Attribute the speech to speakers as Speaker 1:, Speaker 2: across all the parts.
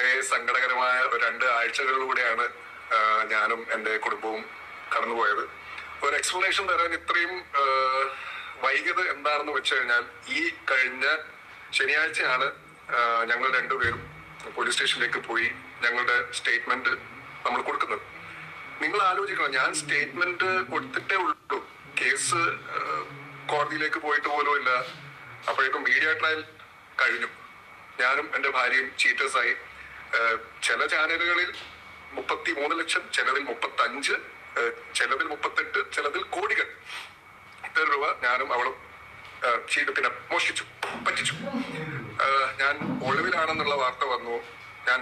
Speaker 1: വളരെ സങ്കടകരമായ രണ്ട് ആഴ്ചകളിലൂടെയാണ് ഞാനും എന്റെ കുടുംബവും കടന്നുപോയത്. ഒരു എക്സ്പ്ലനേഷൻ തരാൻ ഇത്രയും വൈകിയത് എന്താണെന്ന് വെച്ച് കഴിഞ്ഞാൽ ഈ കഴിഞ്ഞ ശനിയാഴ്ചയാണ് ഞങ്ങൾ രണ്ടുപേരും പോലീസ് സ്റ്റേഷനിലേക്ക് പോയി ഞങ്ങളുടെ സ്റ്റേറ്റ്മെന്റ് നമ്മൾ കൊടുക്കുന്നത്. നിങ്ങൾ ആലോചിക്കണം ഞാൻ സ്റ്റേറ്റ്മെന്റ് കൊടുത്തിട്ടേ ഉള്ളൂ. കേസ് കോടതിയിലേക്ക് പോയിട്ട് പോലും ഇല്ല. അപ്പോഴേക്കും മീഡിയ ട്രയൽ കഴിഞ്ഞു. ഞാനും എന്റെ ഭാര്യയും ചീറ്റേഴ്സായി ചില ചാനലുകളിൽ മുപ്പത്തി മൂന്ന് ലക്ഷം ചിലതിൽ മുപ്പത്തി അഞ്ച് ചിലതിൽ മുപ്പത്തെട്ട് ചിലതിൽ കോടികൾ. ഇത്ര രൂപ ഞാനും അവളും ചെയ്ത് പിന്നെ മോഷ്ടിച്ചു പറ്റിച്ചു. ഞാൻ ഒളിവിലാണെന്നുള്ള വാർത്ത വന്നു. ഞാൻ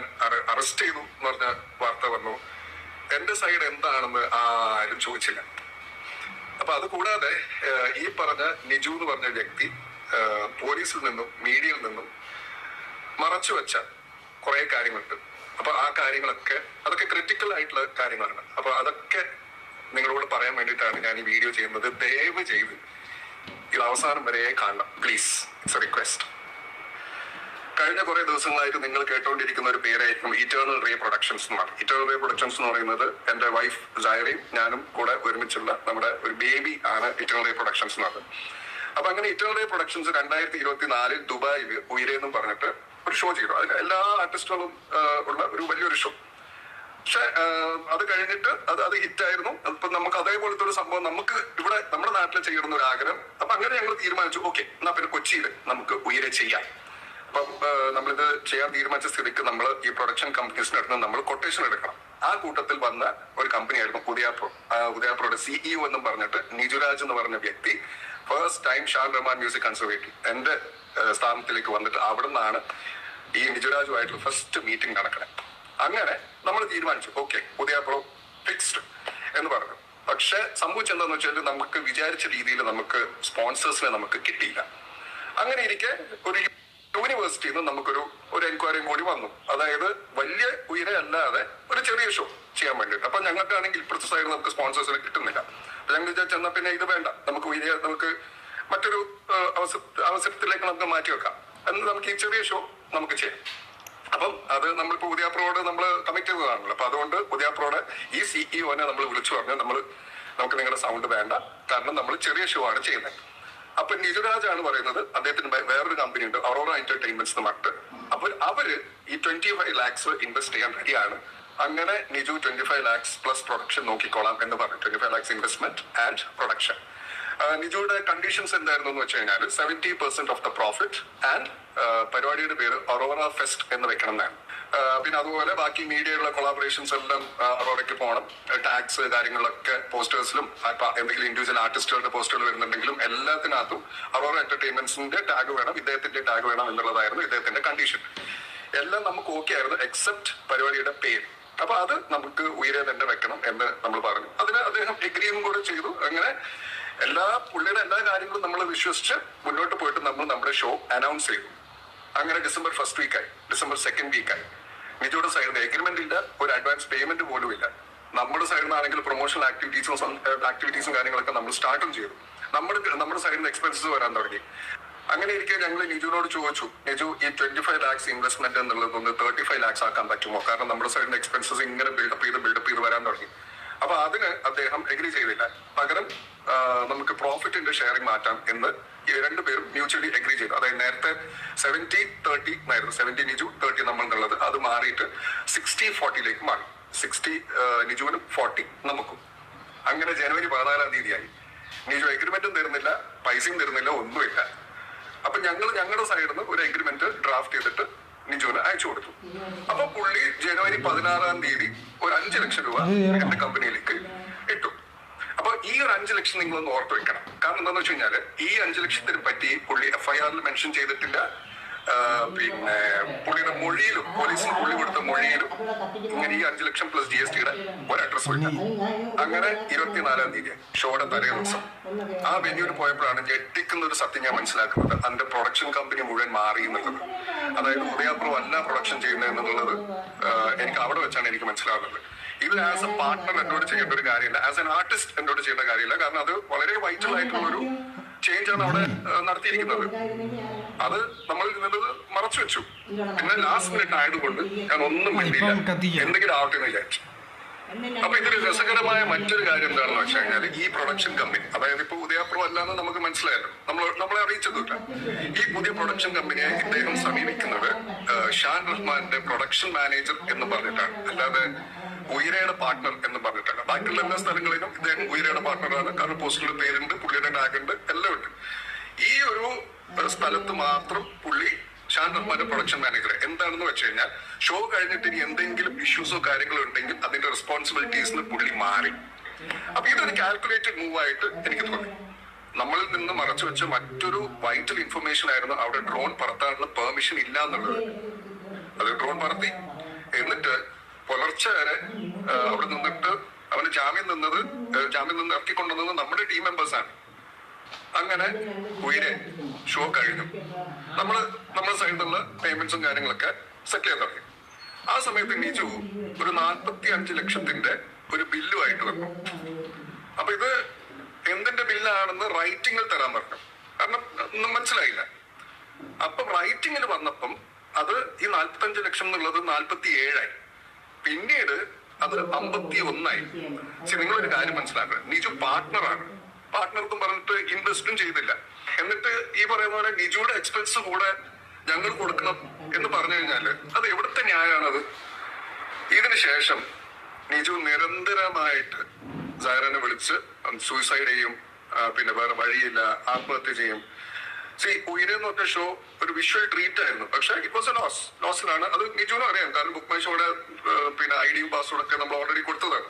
Speaker 1: അറസ്റ്റ് ചെയ്തു എന്ന് പറഞ്ഞ വാർത്ത വന്നു. എന്റെ സൈഡ് എന്താണെന്ന് ആരും ചോദിച്ചില്ല. അപ്പൊ അത് കൂടാതെ ഈ പറഞ്ഞ നിജു എന്ന് പറഞ്ഞ വ്യക്തി പോലീസിൽ നിന്നും മീഡിയയിൽ നിന്നും മറച്ചു വെച്ച കുറെ കാര്യങ്ങളുണ്ട്. അപ്പൊ ആ കാര്യങ്ങളൊക്കെ അതൊക്കെ ക്രിട്ടിക്കൽ ആയിട്ടുള്ള കാര്യങ്ങളാണ്. അപ്പൊ അതൊക്കെ നിങ്ങളോട് പറയാൻ വേണ്ടിയിട്ടാണ് ഞാൻ ഈ വീഡിയോ ചെയ്യുന്നത്. ദയവ് ചെയ്ത് ഇത് അവസാനം വരെ കാണണം. പ്ലീസ് ഇറ്റ്സ് എ റിക്വസ്റ്റ് കഴിഞ്ഞ കുറെ ദിവസങ്ങളായിട്ട് നിങ്ങൾ കേട്ടുകൊണ്ടിരിക്കുന്ന ഒരു പേരായിരിക്കും ഇറ്റേണൽ റേ പ്രൊഡക്ഷൻസ് എന്ന് പറയും ഇറ്റേണൽ റേ പ്രൊഡക്ഷൻസ് എന്ന് പറയുന്നത് എന്റെ വൈഫ് ജായറയും ഞാനും കൂടെ ഒരുമിച്ചുള്ള നമ്മുടെ ഒരു ബേബി ആണ് ഇറ്റേണൽ റേ പ്രൊഡക്ഷൻസ് എന്ന് പറയുന്നത്. അപ്പൊ അങ്ങനെ ഇറ്റേണൽ റേ പ്രൊഡക്ഷൻസ് രണ്ടായിരത്തി ഇരുപത്തി നാലിൽ ദുബായിൽ ഉയരെന്നും പറഞ്ഞിട്ട് ഒരു ഷോ ചെയ്തു അതിന് എല്ലാ ആർട്ടിസ്റ്റുകളും ഉള്ള ഒരു വലിയൊരു ഷോ പക്ഷെ അത് കഴിഞ്ഞിട്ട് അത് അത് ഹിറ്റായിരുന്നു. അപ്പൊ നമുക്ക് അതേപോലത്തെ ഒരു സംഭവം നമുക്ക് ഇവിടെ നമ്മുടെ നാട്ടിൽ ചെയ്യണം ഒരു ആഗ്രഹം. അപ്പൊ അങ്ങനെ ഞങ്ങൾ തീരുമാനിച്ചു ഓക്കെ എന്നാ പിന്നെ കൊച്ചിയിൽ നമുക്ക് ഉയരെ ചെയ്യാം. അപ്പം നമ്മളിത് ചെയ്യാൻ തീരുമാനിച്ച സ്ഥിതിക്ക് നമ്മൾ ഈ പ്രൊഡക്ഷൻ കമ്പനീസിന്റെ അടുത്ത് നമ്മൾ കൊട്ടേഷൻ എടുക്കണം. ആ കൂട്ടത്തിൽ വന്ന ഒരു കമ്പനിയായിരുന്നു ഉദയാപ്രോ ഉദയാപ്രോയുടെ സിഇഒ എന്നും പറഞ്ഞിട്ട് നിജുരാജ് എന്ന് പറഞ്ഞ വ്യക്തി first time Shaan Rahman music conservative എന്റെ സ്ഥാനത്തിലേക്ക് വന്നിട്ട് അവിടെ നിന്നാണ് ഈ നിജുരാജുമായിട്ടുള്ള ഫസ്റ്റ് മീറ്റിംഗ് നടക്കണേ. അങ്ങനെ നമ്മൾ തീരുമാനിച്ചു. ഓക്കെ ഉദയാപ്രോ ഫിക്സ്ഡ് എന്ന് പറഞ്ഞു. പക്ഷെ സംഭവിച്ചെന്താന്ന് വെച്ചാൽ നമുക്ക് വിചാരിച്ച രീതിയിൽ നമുക്ക് സ്പോൺസേഴ്സിനെ നമുക്ക് കിട്ടിയില്ല. അങ്ങനെ ഇരിക്കെ ഒരു യൂണിവേഴ്സിറ്റിയിൽ നിന്ന് നമുക്കൊരു ഒരു എൻക്വയറിയും കൂടി വന്നു. അതായത് വലിയ ഉയരെ അല്ലാതെ ഒരു ചെറിയ ഷോ ചെയ്യാൻ വേണ്ടിയിട്ട്. അപ്പൊ ഞങ്ങൾക്കാണെങ്കിൽ ഇപ്പോഴത്തെ സൈഡ് നമുക്ക് സ്പോൺസേഴ്സിനെ കിട്ടുന്നില്ല. അപ്പൊ ഞങ്ങൾ എന്നാൽ പിന്നെ ഇത് വേണ്ട. നമുക്ക് ഉയരെ നമുക്ക് മറ്റൊരു അവസരത്തിലേക്ക് നമുക്ക് മാറ്റി വെക്കാം. എന്ന് നമുക്ക് ഈ ചെറിയ ഷോ നമുക്ക് ചെയ്യാം. അപ്പം അത് നമ്മൾ നമ്മളിപ്പോ ഉദയാപ്രോട് നമ്മൾ കമ്മിറ്റ് ചെയ്തതാണല്ലോ. അപ്പൊ അതുകൊണ്ട് ഉദയാപ്രോടെ ഈ സിഇഒനെ നമ്മൾ വിളിച്ചു പറഞ്ഞു. നമ്മൾ നമുക്ക് നിങ്ങളുടെ സൗണ്ട് വേണ്ട. കാരണം നമ്മൾ ചെറിയ ഷോ ആണ് ചെയ്യുന്നത്. അപ്പൊ നിജുരാജ് ആണ് പറയുന്നത്. അദ്ദേഹത്തിന് വേറൊരു കമ്പനി ഉണ്ട് അറോറ എന്റർടൈൻമെന്റ്സ് എന്ന് അപ്പൊ അവർ ഈ ട്വന്റി ഫൈവ് ലാക്സ് ഇൻവെസ്റ്റ് ചെയ്യാൻ റെഡിയാണ് അങ്ങനെ Niju twenty five lakhs plus production നോക്കിക്കോളാം എന്ന് പറഞ്ഞു twenty five lakhs investment and production നിജുയുടെ conditions എന്തായിരുന്നു എന്ന് വെച്ച് കഴിഞ്ഞാൽ seventy percent of the profit and പരിപാടിയുടെ പേര് അറോറ ഫെസ്റ്റ് എന്ന് വെക്കണം എന്നാണ്. പിന്നെ അതുപോലെ ബാക്കി മീഡിയയിലുള്ള കൊളാബറേഷൻസ് എല്ലാം ആ, അറോറയ്ക്ക് പോകണം. ടാക്സ് കാര്യങ്ങളൊക്കെ പോസ്റ്റേഴ്സിലും എന്തെങ്കിലും ഇൻഡിവിജ്വൽ ആർട്ടിസ്റ്റുകളുടെ പോസ്റ്ററുകൾ വരുന്നുണ്ടെങ്കിലും എല്ലാത്തിനകത്തും അറോറ എന്റർടൈൻമെന്റ്സിന്റെ ടാഗ് വേണം ഇദ്ദേഹത്തിന്റെ ടാഗ് വേണം എന്നുള്ളതായിരുന്നു ഇദ്ദേഹത്തിന്റെ കണ്ടീഷൻ എല്ലാം നമുക്ക് ഓക്കെ ആയിരുന്നു എക്സെപ്റ്റ് പരിപാടിയുടെ പേര്. അപ്പൊ അത് നമുക്ക് ഉയരെ തന്നെ വെക്കണം എന്ന് നമ്മൾ പറഞ്ഞു. അതിന് അദ്ദേഹം എഗ്രിയും കൂടെ ചെയ്തു. അങ്ങനെ എല്ലാ പുള്ളിയുടെ എല്ലാ കാര്യങ്ങളും നമ്മൾ വിശ്വസിച്ച് മുന്നോട്ട് പോയിട്ട് നമ്മൾ നമ്മുടെ ഷോ അനൗൺസ് ചെയ്തു. അങ്ങനെ ഡിസംബർ ഫസ്റ്റ് വീക്കായി ഡിസംബർ സെക്കൻഡ് വീക്കായി നിജോയുടെ സൈഡിൽ നിന്ന് എഗ്രിമെന്റ് ഇല്ല ഒരു അഡ്വാൻസ് പേയ്മെന്റ് പോലും ഇല്ല. നമ്മുടെ സൈഡിൽ നിന്നാണെങ്കിൽ പ്രൊമോഷണൽ ആക്ടിവിറ്റീസും ആക്ടിവിറ്റീസും കാര്യങ്ങളൊക്കെ നമ്മൾ സ്റ്റാർട്ടും ചെയ്തു. നമ്മുടെ നമ്മുടെ സൈഡിൽ നിന്ന് എക്സ്പെൻസസ് വരാൻ തുടങ്ങി. അങ്ങനെ ഇരിക്കെ ഞങ്ങൾ നിജുവിനോട് ചോദിച്ചു നിജു ഈ ട്വന്റി ഫൈവ് ലാക്സ് ഇൻവെസ്റ്റ്മെന്റ് എന്നുള്ളത് ഒന്ന് തേർട്ടി ഫൈവ് ലാക്സ് ആക്കാൻ പറ്റുമോ? കാരണം നമ്മുടെ സൈഡിൽ നിന്ന് എക്സ്പെൻസസ് ഇങ്ങനെ ബിൽഡപ്പ് ചെയ്ത് ബിൽഡപ്പ് ചെയ്ത് വരാൻ തുടങ്ങി. അപ്പൊ അതിന് അദ്ദേഹം എഗ്രി ചെയ്തില്ല. പകരം നമുക്ക് പ്രോഫിറ്റിന്റെ ഷെയറിംഗ് മാറ്റാം എന്ന് രണ്ടുപേരും മ്യൂച്വലി എഗ്രി ചെയ്തു. അതായത് നേരത്തെ സെവന്റി തേർട്ടി എന്നായിരുന്നു സെവന്റി നിജു തേർട്ടി നമ്മൾ അത് മാറിയിട്ട് സിക്സ്റ്റി ഫോർട്ടിയിലേക്ക് മാറി. സിക്സ്റ്റി നിജുവിനും ഫോർട്ടി നമുക്കും. അങ്ങനെ ജനുവരി പതിനാലാം തീയതിയായി. നിജു എഗ്രിമെന്റും തരുന്നില്ല പൈസയും തരുന്നില്ല ഒന്നുമില്ല. അപ്പൊ ഞങ്ങൾ ഞങ്ങളുടെ സൈഡിൽ നിന്ന് ഒരു എഗ്രിമെന്റ് ഡ്രാഫ്റ്റ് ചെയ്തിട്ട് നിജുവിന് അയച്ചു കൊടുത്തു. അപ്പൊ പുള്ളി ജനുവരി പതിനാറാം തീയതി ഒരു അഞ്ചു ലക്ഷം രൂപ എന്റെ കമ്പനിയിലേക്ക് ഇട്ടു. അപ്പൊ ഈ ഒരു അഞ്ചു ലക്ഷം നിങ്ങൾ ഒന്ന് ഓർത്ത് വെക്കണം. കാരണം എന്താണെന്ന് വെച്ച് കഴിഞ്ഞാൽ ഈ അഞ്ചു ലക്ഷത്തിനെ പറ്റി പുള്ളി എഫ്ഐആറിൽ മെൻഷൻ ചെയ്തിട്ടില്ല. പിന്നെ പുള്ളിയുടെ മൊഴിയിലും പോലീസിന് പുള്ളി കൊടുത്ത മൊഴിയിലും ഇങ്ങനെ ഈ അഞ്ചു ലക്ഷം പ്ലസ് ജി എസ് ടിയുടെ ഒരു അഡ്രസ് ഇല്ല അങ്ങനെ ഇരുപത്തിനാലാം തീയതി ഷോയുടെ തലേ ദിവസം ആ വെന്യൂവിൽ പോയപ്പോഴാണ് ഞെട്ടിക്കുന്ന ഒരു സത്യം ഞാൻ മനസ്സിലാക്കുന്നത്. അതിന്റെ പ്രൊഡക്ഷൻ കമ്പനി മുഴുവൻ മാറി എന്നുള്ളത്. അതായത് ഉദയാപ്രോ അല്ല പ്രൊഡക്ഷൻ ചെയ്യുന്നത് എന്നുള്ളത് എനിക്ക് അവിടെ വെച്ചാണ് എനിക്ക് മനസ്സിലാകുന്നത് ഇത് ആസ് എ പാർട്ട്ണർ എന്നോട് ചെയ്യേണ്ട ഒരു കാര്യമില്ല. ആസ് എൻ ആർട്ടിസ്റ്റ് എന്നോട് ചെയ്യേണ്ട കാര്യമില്ല. കാരണം അത് വളരെ വൈറ്റൽ ആയിട്ടുള്ള ഒരു ചേഞ്ച് ആണ് അവിടെ നടത്തിയിരിക്കുന്നത്. അത് നമ്മൾ നിന്നത് മറച്ചു വെച്ചു. പിന്നെ ലാസ്റ്റ് മിനിറ്റ് ആയതുകൊണ്ട് ഞാൻ ഒന്നും
Speaker 2: വേണ്ടിയില്ല.
Speaker 1: എന്തെങ്കിലും ആവട്ടെ എന്ന് വിചാരിച്ചു. അപ്പൊ ഇതിൽ രസകരമായ മറ്റൊരു കാര്യം എന്താണെന്ന് വെച്ച് കഴിഞ്ഞാൽ ഈ പ്രൊഡക്ഷൻ കമ്പനി അതായത് ഇപ്പൊ ഉദയാപ്രോ അല്ലാന്ന് നമുക്ക് മനസ്സിലായല്ലോ. നമ്മൾ നമ്മളെ അറിയിച്ചതുമില്ല ഈ പുതിയ പ്രൊഡക്ഷൻ കമ്പനിയെ ഇദ്ദേഹം സമീപിക്കുന്നത് ഷാൻ റഹ്മാന്റെ പ്രൊഡക്ഷൻ മാനേജർ എന്ന് പറഞ്ഞിട്ടാണ്. അല്ലാതെ ഉയരയുടെ പാർട്ണർ എന്ന് പറഞ്ഞിട്ടല്ല. ബാക്കിയുള്ള എല്ലാ സ്ഥലങ്ങളിലും ഇദ്ദേഹം ഉയരയുടെ പാർട്ട്ണറാണ് കാരണം പോസ്റ്റിൽ പേരുണ്ട് പുള്ളിയുടെ ടാഗ് ഉണ്ട് എല്ലാം ഉണ്ട്. ഈ ഒരു സ്ഥലത്ത് മാത്രം പുള്ളി ഷാൻ പ്രൊഡക്ഷൻ മാനേജർ എന്താണെന്ന് വെച്ച് കഴിഞ്ഞാൽ ഷോ കഴിഞ്ഞിട്ട് ഇനി എന്തെങ്കിലും ഇഷ്യൂസോ കാര്യങ്ങളോ ഉണ്ടെങ്കിൽ അതിന്റെ റെസ്പോൺസിബിലിറ്റീസ് പുള്ളി മാറി. അപ്പൊ ഇതൊരു കാൽക്കുലേറ്റഡ് മൂവ് ആയിട്ട് എനിക്ക് തോന്നി. നമ്മളിൽ നിന്ന് മറച്ചു വെച്ച മറ്റൊരു വൈറ്റൽ ഇൻഫർമേഷൻ ആയിരുന്നു അവിടെ ഡ്രോൺ പറത്താനുള്ള പെർമിഷൻ ഇല്ല എന്നുള്ളത് അത് ഡ്രോൺ പറത്തി. എന്നിട്ട് പുലർച്ചെ വരെ അവിടെ നിന്നിട്ട് അവന് ജാമ്യം നിന്നത് ജാമ്യം നിന്ന് ഇറക്കിക്കൊണ്ടുവന്നത് നമ്മുടെ ടീം മെമ്പേഴ്സ് ആണ്. അങ്ങനെ ഉയരെ ഷോ കഴിഞ്ഞു. നമ്മൾ നമ്മുടെ സൈഡിലുള്ള പേയ്മെന്റ്സും കാര്യങ്ങളൊക്കെ സെറ്റിൽ ചെയ്ത് തുടങ്ങി. ആ സമയത്ത് നിജു ഒരു നാൽപ്പത്തി അഞ്ച് ലക്ഷത്തിന്റെ ഒരു ബില്ലുമായിട്ട് വന്നു. അപ്പൊ ഇത് എന്തിന്റെ ബില്ലാണെന്ന് റൈറ്റിംഗിൽ തരാൻ പറഞ്ഞു. കാരണം മനസ്സിലായില്ല. അപ്പൊ റൈറ്റിംഗിൽ വന്നപ്പം അത് ഈ നാൽപ്പത്തഞ്ച് ലക്ഷം എന്നുള്ളത് നാൽപ്പത്തി ഏഴായി പിന്നീട് അത് അമ്പത്തി ഒന്നായി പക്ഷെ നിങ്ങളൊരു കാര്യം മനസ്സിലാക്കുക നിജു പാർട്ട്ണറാണ് പാർട്ണർക്കും പറഞ്ഞിട്ട് ഇൻവെസ്റ്റും ചെയ്തില്ല. എന്നിട്ട് ഈ പറയുന്ന പോലെ നിജുയുടെ എക്സ്പെൻസ് കൂടെ ഞങ്ങൾ കൊടുക്കണം എന്ന് പറഞ്ഞു കഴിഞ്ഞാൽ അത് എവിടുത്തെ ന്യായമാണത്? ഇതിനു ശേഷം നിജു നിരന്തരമായിട്ട് സൈറനെ വിളിച്ച് സൂയിസൈഡ് ചെയ്യും പിന്നെ വേറെ വഴിയില്ല ആത്മഹത്യ ചെയ്യും. സി ഉയരുന്ന ഷോ ഒരു വിഷ്വൽ ട്രീറ്റ് ആയിരുന്നു. പക്ഷെ ഇറ്റ് വാസ് എ ലോസ് ലോസിലാണ് അത് മിജുനും അറിയാം. കാരണം ബുക്ക് മൈ ഷോയുടെ പിന്നെ ഐ ഡിയും പാസ്വേഡും ഒക്കെ നമ്മൾ ഓൾറെഡി കൊടുത്തതാണ്.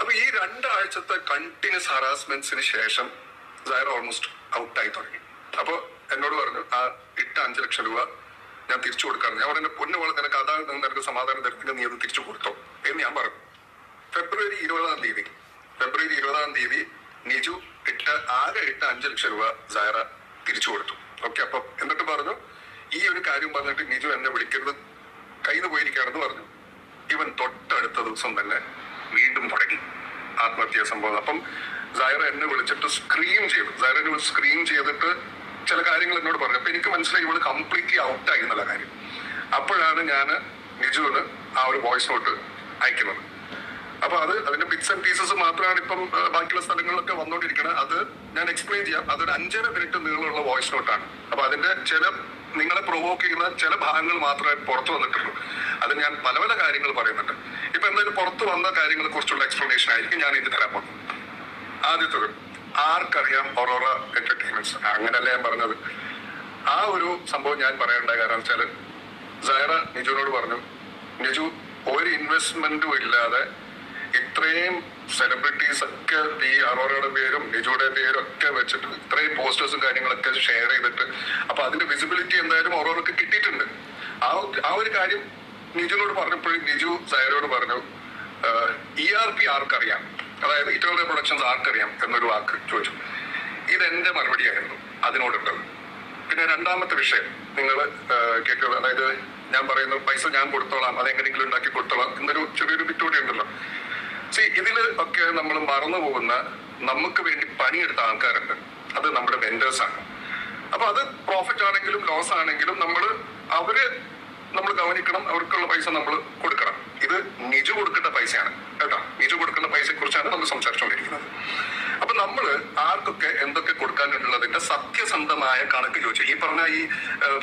Speaker 1: അപ്പൊ ഈ രണ്ടാഴ്ചത്തെ കണ്ടിന്യൂസ് ഹറാസ്മെന്റ്സിന് ശേഷം സൈറ ഓൾമോസ്റ്റ് ഔട്ടായി തുടങ്ങി. അപ്പൊ എന്നോട് പറഞ്ഞു ആ ഇട്ട അഞ്ചു ലക്ഷം രൂപ ഞാൻ തിരിച്ചു കൊടുക്കാറുണ്ട് ഞാൻ പറഞ്ഞു പൊന്നു പോലെ നിനക്ക് അതാ നിനക്ക് സമാധാനം തരത്തില്ല നീ അത് തിരിച്ചു കൊടുത്തോ എന്ന് ഞാൻ പറഞ്ഞു. ഫെബ്രുവരി ഇരുപതാം തീയതി. ഫെബ്രുവരി ഇരുപതാം തീയതി നിജു ഇട്ട ആകെ ഇട്ട അഞ്ചു ലക്ഷം രൂപ സൈറ തിരിച്ചു കൊടുത്തു. ഓക്കെ അപ്പൊ എന്നിട്ട് പറഞ്ഞു ഈ ഒരു കാര്യം പറഞ്ഞിട്ട് നിജു എന്നെ വിളിക്കരുത്. കയ്യിൽ നിന്ന് പോയിരിക്കുകയാണെന്ന് പറഞ്ഞു. ഇവൻ തൊട്ടടുത്ത ദിവസം തന്നെ വീണ്ടും തുടങ്ങി ആത്മഹത്യാ സംഭവം. അപ്പം സൈറ എന്നെ വിളിച്ചിട്ട് സ്ക്രീം ചെയ്തു. സൈറ എന്നെ സ്ക്രീം ചെയ്തിട്ട് ചില കാര്യങ്ങൾ എന്നോട് പറഞ്ഞു. അപ്പൊ എനിക്ക് മനസ്സിലായി ഇവൾ കംപ്ലീറ്റ്ലി ഔട്ടായി എന്നുള്ള കാര്യം. അപ്പോഴാണ് ഞാൻ നിജുവിന് ആ ഒരു വോയിസ് നോട്ട് അയക്കുന്നത്. അപ്പൊ അത് അതിന്റെ ബിറ്റ്സ് ആൻഡ് പീസസ് മാത്രമാണ് ഇപ്പം ബാക്കിയുള്ള സ്ഥലങ്ങളിലൊക്കെ വന്നുകൊണ്ടിരിക്കുന്നത് അത് ഞാൻ എക്സ്പ്ലെയിൻ ചെയ്യാം. അതൊരു അഞ്ചര മിനിറ്റ് നീളമുള്ള വോയിസ് നോട്ടാണ് അപ്പൊ അതിന്റെ ചില നിങ്ങളെ പ്രൊവോക്ക് ചെയ്യുന്ന ചില ഭാഗങ്ങൾ മാത്രമേ പുറത്തു വന്നിട്ടുള്ളൂ. അത് ഞാൻ പല പല കാര്യങ്ങൾ പറയുന്നുണ്ട്. ഇപ്പൊ എന്തായാലും പുറത്തു വന്ന കാര്യങ്ങളെ കുറിച്ചുള്ള എക്സ്പ്ലനേഷൻ ആയിരിക്കും ഞാൻ ഇത് തരാൻ പോകുന്നത്. ആദ്യത്തത് ആർക്കറിയാം ഒറോറ എന്റർടൈൻമെന്റ്സ് അങ്ങനല്ല ഞാൻ പറഞ്ഞത്. ആ ഒരു സംഭവം ഞാൻ പറയേണ്ട കാരണം വെച്ചാൽ സൈറ നിജുവിനോട് പറഞ്ഞു നിജു ഒരു ഇൻവെസ്റ്റ്മെന്റും ഇല്ലാതെ ഇത്രയും സെലിബ്രിറ്റീസ് ഒക്കെ ഈ അറോറയുടെ പേരും ലിജോയുടെ പേരും ഒക്കെ വെച്ചിട്ട് ഇത്രയും പോസ്റ്റേഴ്സും കാര്യങ്ങളൊക്കെ ഷെയർ ചെയ്തിട്ട് അപ്പൊ അതിന്റെ വിസിബിലിറ്റി എന്തായാലും ഓരോർക്ക് കിട്ടിയിട്ടുണ്ട്. ആ ആ ഒരു കാര്യം നിജുവിനോട് പറഞ്ഞപ്പോഴും നിജു സൈറയോട് പറഞ്ഞു ഇ ആർ പി ആർക്കറിയാം? അതായത് ഇറ്റോറിയ പ്രൊഡക്ഷൻസ് ആർക്കറിയാം? എന്നൊരു വാക്ക് ചോദിച്ചു. ഇതെന്റെ മറുപടിയായിരുന്നു അതിനോടുള്ളത്. പിന്നെ രണ്ടാമത്തെ വിഷയം നിങ്ങൾ കേൾക്കുക അതായത് ഞാൻ പറയുന്ന പൈസ ഞാൻ കൊടുത്തോളാം അതെങ്ങനെയെങ്കിലും ഉണ്ടാക്കി കൊടുത്തോളാം എന്നൊരു ചെറിയൊരു ബിറ്റൂടി ഉണ്ടല്ലോ സി ഇതിൽ ഒക്കെ നമ്മൾ മറന്നു പോകുന്ന നമുക്ക് വേണ്ടി പണിയെടുത്ത ആൾക്കാരുണ്ട്. അത് നമ്മുടെ വെൻഡേഴ്സ് ആണ്. അപ്പൊ അത് പ്രോഫിറ്റ് ആണെങ്കിലും ലോസ് ആണെങ്കിലും നമ്മൾ അവർ നമ്മൾ ഗവനിക്കണം അവർക്കുള്ള പൈസ നമ്മൾ കൊടുക്കണം. ഇത് നിജു കൊടുക്കേണ്ട പൈസയാണ്. കേട്ടോ? നിജു കൊടുക്കേണ്ട പൈസയെ കുറിച്ചാണ് നമ്മൾ സംസാരിച്ചുകൊണ്ടിരിക്കുന്നത് അപ്പൊ നമ്മൾ ആർക്കൊക്കെ എന്തൊക്കെ കൊടുക്കാനുള്ളതിന്റെ സത്യസന്ധമായ കണക്ക് ചോദിച്ചു. ഈ പറഞ്ഞ ഈ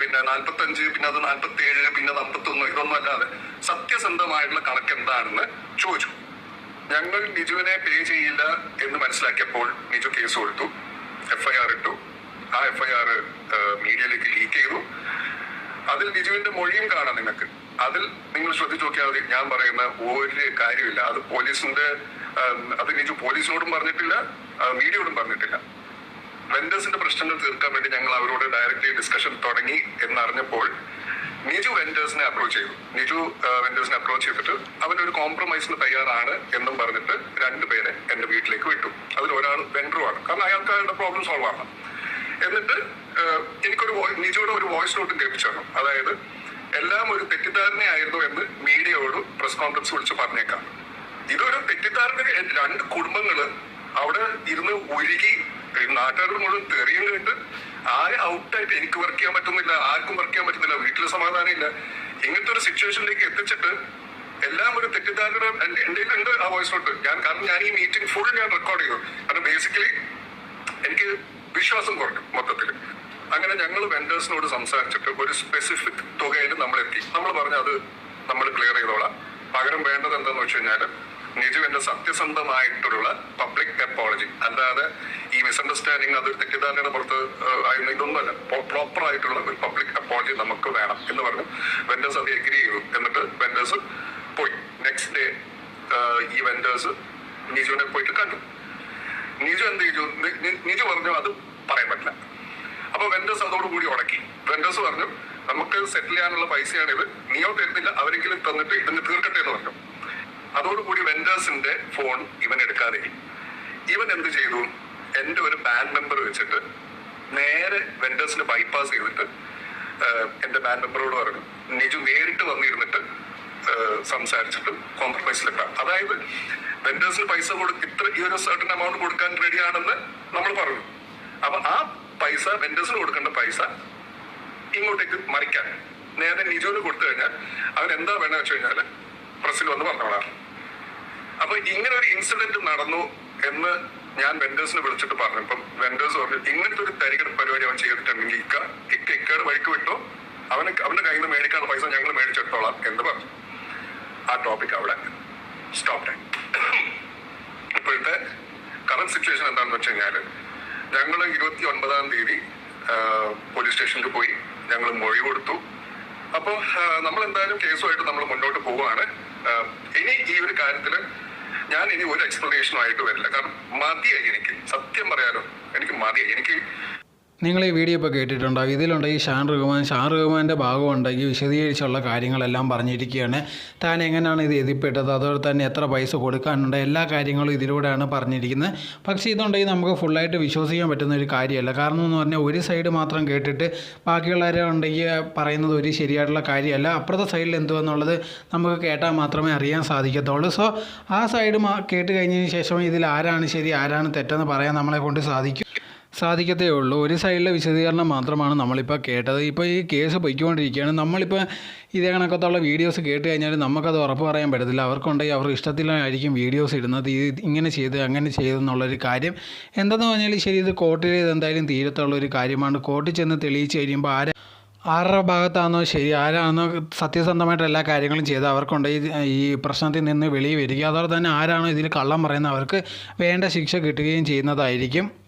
Speaker 1: പിന്നെ നാൽപ്പത്തി അഞ്ച് പിന്നെ അത് നാൽപ്പത്തി ഏഴ് പിന്നെ അത് അമ്പത്തൊന്ന് ഇതൊന്നും അല്ലാതെ സത്യസന്ധമായിട്ടുള്ള കണക്ക് എന്താണെന്ന് ചോദിച്ചു. ഞങ്ങൾ നിജുവിനെ പേ ചെയ്യില്ല എന്ന് മനസ്സിലാക്കിയപ്പോൾ നിജു കേസ് കൊടുത്തു. എഫ്ഐആർ ഇട്ടു. ആ എഫ്ഐആർ മീഡിയയിലേക്ക് ലീക്ക് ചെയ്തു. അതിൽ നിജുവിന്റെ മൊഴിയും കാണാം നിങ്ങൾക്ക് അതിൽ നിങ്ങൾ ശ്രദ്ധിച്ചു നോക്കിയാൽ മതി. ഞാൻ പറയുന്ന ഒരു കാര്യമില്ല. അത് പോലീസിന്റെ അത് നിജു പോലീസിനോടും പറഞ്ഞിട്ടില്ല മീഡിയയോടും പറഞ്ഞിട്ടില്ല. വെൻഡേഴ്സിന്റെ പ്രശ്നങ്ങൾ തീർക്കാൻ വേണ്ടി ഞങ്ങൾ അവരോട് ഡയറക്റ്റ്ലി ഡിസ്കഷൻ തുടങ്ങി എന്നറിഞ്ഞപ്പോൾ നിജു വെൻഡേഴ്സിനെ അപ്രോച്ച് ചെയ്തു. നിജു വെൻഡേഴ്സിനെ അപ്രോച്ച് ചെയ്തിട്ട് ഒരു കോംപ്രമൈസിന് തയ്യാറാണ് എന്നും പറഞ്ഞിട്ട് രണ്ടുപേരെ എന്റെ വീട്ടിലേക്ക് വിട്ടു. അതിൽ ഒരാൾ വെൻഡറുമാണ് കാരണം അയാൾക്ക് അയാളുടെ പ്രോബ്ലം സോൾവ് ആണ് എന്നിട്ട് എനിക്കൊരു നിജുവിടെ ഒരു വോയിസ് നോട്ടും കേൾപ്പിച്ചു അതായത് എല്ലാം ഒരു തെറ്റിദ്ധാരണയായിരുന്നു എന്ന് മീഡിയയോട് പ്രസ് കോൺഫറൻസ് വിളിച്ച് പറഞ്ഞേക്കാം. ഇതൊരു തെറ്റിദ്ധാരണ രണ്ട് കുടുംബങ്ങൾ അവിടെ ഇരുന്ന് ഉരുകി നാട്ടുകാരുടെ മുഴുവൻ തെറിയും കേട്ട് ആകെ ഔട്ടായിട്ട് എനിക്ക് വർക്ക് ചെയ്യാൻ പറ്റുന്നില്ല ആർക്കും വർക്ക് ചെയ്യാൻ പറ്റുന്നില്ല വീട്ടിൽ സമാധാനം ഇല്ല. ഇങ്ങനത്തെ ഒരു സിറ്റുവേഷനിലേക്ക് എത്തിച്ചിട്ട് എല്ലാം ഒരു തെറ്റിദ്ധാരണ എന്റെ ഉണ്ട് ആ വോയിസ് നോട്ട് ഞാൻ കാരണം ഞാൻ ഈ മീറ്റിംഗ് ഫുൾ ഞാൻ റെക്കോർഡ് ചെയ്തു. കാരണം ബേസിക്കലി എനിക്ക് വിശ്വാസം കുറഞ്ഞു മൊത്തത്തിൽ അങ്ങനെ ഞങ്ങൾ വെൻഡേഴ്സിനോട് സംസാരിച്ചിട്ട് ഒരു സ്പെസിഫിക് തുകയിൽ നമ്മൾ എത്തി നമ്മൾ പറഞ്ഞു അത് നമ്മൾ ക്ലിയർ ചെയ്തോളാം. പകരം വേണ്ടത് എന്താന്ന് വെച്ച് കഴിഞ്ഞാൽ നിജുവിന്റെ സത്യസന്ധമായിട്ടുള്ള പബ്ലിക് അപ്പോളജി അല്ലാതെ ഈ മിസ്അണ്ടർസ്റ്റാൻഡിങ് അത് തെറ്റിദ്ധാരണയുടെ പുറത്ത് ആയിരുന്നു. ഇതൊന്നുമല്ല. പ്രോപ്പർ ആയിട്ടുള്ള ഒരു പബ്ലിക് അപ്പോളജി നമുക്ക് വേണം എന്ന് പറഞ്ഞു വെൻഡേഴ്സ് അത് എഗ്രി ചെയ്തു. എന്നിട്ട് വെൻഡേഴ്സ് പോയി. നെക്സ്റ്റ് ഡേ ഈ വെൻഡേഴ്സ് നിജുവിനെ പോയിട്ട് കണ്ടു. നിജു എന്ത് ചെയ്തു? നിജു പറഞ്ഞു അത് പറയാൻ പറ്റില്ല. അപ്പൊ വെൻഡേഴ്സ് അതോടുകൂടി ഉടക്കി വെൻഡേഴ്സ് പറഞ്ഞു നമുക്ക് സെറ്റിൽ ചെയ്യാനുള്ള പൈസയാണിത്. നീയോ തരുന്നില്ല. അവരെങ്കിലും തന്നിട്ട് ഇതിന് തീർക്കട്ടെ എന്ന് പറഞ്ഞു. അതോടുകൂടി വെൻഡേഴ്സിന്റെ ഫോൺ ഇവൻ എടുക്കാതെ. ഇവൻ എന്ത് ചെയ്തു? എന്റെ ഒരു ബാൻഡ് മെമ്പർ വെച്ചിട്ട് നേരെ വെൻഡേഴ്സിന് ബൈപ്പാസ് ചെയ്തിട്ട് എന്റെ ബാൻഡ് മെമ്പറോട് പറഞ്ഞു നിജു നേരിട്ട് വന്നിരുന്നിട്ട് സംസാരിച്ചിട്ട് കോംപ്രമൈസിലെത്താം അതായത് വെൻഡേഴ്സിന് പൈസ കൊടുക്ക ഇത്ര ഈ ഒരു സർട്ടൻ എമൗണ്ട് കൊടുക്കാൻ റെഡിയാണെന്ന് നമ്മൾ പറഞ്ഞു. അപ്പൊ ആ പൈസ വെൻഡേഴ്സിന് കൊടുക്കേണ്ട പൈസ ഇങ്ങോട്ടേക്ക് മറിക്കാൻ. നേരെ നിജുവിന് കൊടുത്തു കഴിഞ്ഞാൽ അവൻ എന്താ വേണമെന്ന് വെച്ച് കഴിഞ്ഞാൽ പ്രസിൽ വന്ന് പറഞ്ഞോളാം. അപ്പൊ ഇങ്ങനെ ഒരു ഇൻസിഡന്റ് നടന്നു എന്ന് ഞാൻ വെൻഡേഴ്സിനെ വിളിച്ചിട്ട് പറഞ്ഞു. ഇപ്പം വെൻഡേഴ്സ് പറഞ്ഞു ഇങ്ങനത്തെ ഒരു തരികട പരിപാടി അവൻ ചെയ്തിട്ടുണ്ടെങ്കിൽ ഇക്ക ഇക്ക ഇക്കയുടെ വഴിക്ക് വിട്ടോ. അവന് അവന്റെ കയ്യിൽ നിന്ന് മേടിക്കാനുള്ള പൈസ ഞങ്ങൾ മേടിച്ചെടുത്തോളാം എന്ന് പറഞ്ഞു. ആ ടോപ്പിക് അവിടെ സ്റ്റോപ്പ് ഇപ്പോഴത്തെ കറണ്ട് സിറ്റുവേഷൻ എന്താണെന്ന് വെച്ച് കഴിഞ്ഞാൽ ഞങ്ങൾ ഇരുപത്തി ഒൻപതാം തീയതി പോലീസ് സ്റ്റേഷനിൽ പോയി. ഞങ്ങൾ മൊഴി കൊടുത്തു. അപ്പോൾ നമ്മൾ എന്തായാലും കേസുമായിട്ട് നമ്മൾ മുന്നോട്ട് പോവുകയാണ്. ഇനി ഈ ഒരു കാര്യത്തിൽ ഞാൻ ഇനി ഒരു എക്സ്പ്ലനേഷനും ആയിട്ട് വരില്ല. കാരണം മതിയായി എനിക്ക്. സത്യം പറയാലോ എനിക്ക് മതിയായി. എനിക്ക്
Speaker 2: നിങ്ങൾ ഈ വീഡിയോ ഇപ്പോൾ കേട്ടിട്ടുണ്ടാവും ഇതിലുണ്ട് ഈ ഷാൻ റഹ്മാൻ. ഷാൻ റഹ്മാന്റെ ഭാഗമുണ്ടെങ്കിൽ വിശദീകരിച്ചുള്ള കാര്യങ്ങളെല്ലാം പറഞ്ഞിരിക്കുകയാണ്. താൻ എങ്ങനെയാണ് ഇത് എതിപ്പെട്ടത് അതുപോലെ തന്നെ എത്ര പൈസ കൊടുക്കാനുണ്ട്? എല്ലാ കാര്യങ്ങളും ഇതിലൂടെയാണ് പറഞ്ഞിരിക്കുന്നത്. പക്ഷേ ഇതുണ്ടെങ്കിൽ നമുക്ക് ഫുള്ളായിട്ട് വിശ്വസിക്കാൻ പറ്റുന്ന ഒരു കാര്യമല്ല. കാരണം എന്ന് പറഞ്ഞാൽ ഒരു സൈഡ് മാത്രം കേട്ടിട്ട് ബാക്കിയുള്ളവരെ ഉണ്ടെങ്കിൽ പറയുന്നത് ഒരു ശരിയായിട്ടുള്ള കാര്യമല്ല. അപ്പുറത്തെ സൈഡിൽ എന്തുവെന്നുള്ളത് നമുക്ക് കേട്ടാൽ മാത്രമേ അറിയാൻ സാധിക്കത്തുള്ളൂ. സോ ആ സൈഡ് കേട്ട് കഴിഞ്ഞതിന് ശേഷം ഇതിൽ ആരാണ് ശരി ആരാണ് തെറ്റെന്ന് പറയാൻ നമ്മളെ കൊണ്ട് സാധിക്കും. സാധിക്കത്തേ ഉള്ളൂ. ഒരു സൈഡിലെ വിശദീകരണം മാത്രമാണ് നമ്മളിപ്പോൾ കേട്ടത്. ഇപ്പോൾ ഈ കേസ് പൊയ്ക്കൊണ്ടിരിക്കുകയാണ്. നമ്മളിപ്പോൾ ഇതേ കണക്കത്തുള്ള വീഡിയോസ് കേട്ട് കഴിഞ്ഞാൽ നമുക്കത് ഉറപ്പ് പറയാൻ പറ്റത്തില്ല. അവർക്കുണ്ടെങ്കിൽ അവർ ഇഷ്ടത്തിലായിരിക്കും വീഡിയോസ് ഇടുന്നത്. ഇത് ഇങ്ങനെ ചെയ്ത് അങ്ങനെ ചെയ്തെന്നുള്ളൊരു കാര്യം. എന്തെന്ന് പറഞ്ഞാൽ ശരി ഇത് കോർട്ടിൽ എന്തായാലും തീരത്തുള്ള ഒരു കാര്യമാണ്. കോർട്ടിൽ ചെന്ന് തെളിയിച്ച് കഴിയുമ്പോൾ ആരെ ആരുടെ ഭാഗത്താണോ ശരി ആരാണോ സത്യസന്ധമായിട്ട് എല്ലാ കാര്യങ്ങളും ചെയ്ത് അവർക്കുണ്ട്. ഈ ഈ പ്രശ്നത്തിൽ നിന്ന് വെളിയിൽ വരിക. അതോടെ തന്നെ ആരാണോ ഇതിൽ കള്ളം പറയുന്നത് അവർക്ക് വേണ്ട ശിക്ഷ കിട്ടുകയും ചെയ്യുന്നതായിരിക്കും.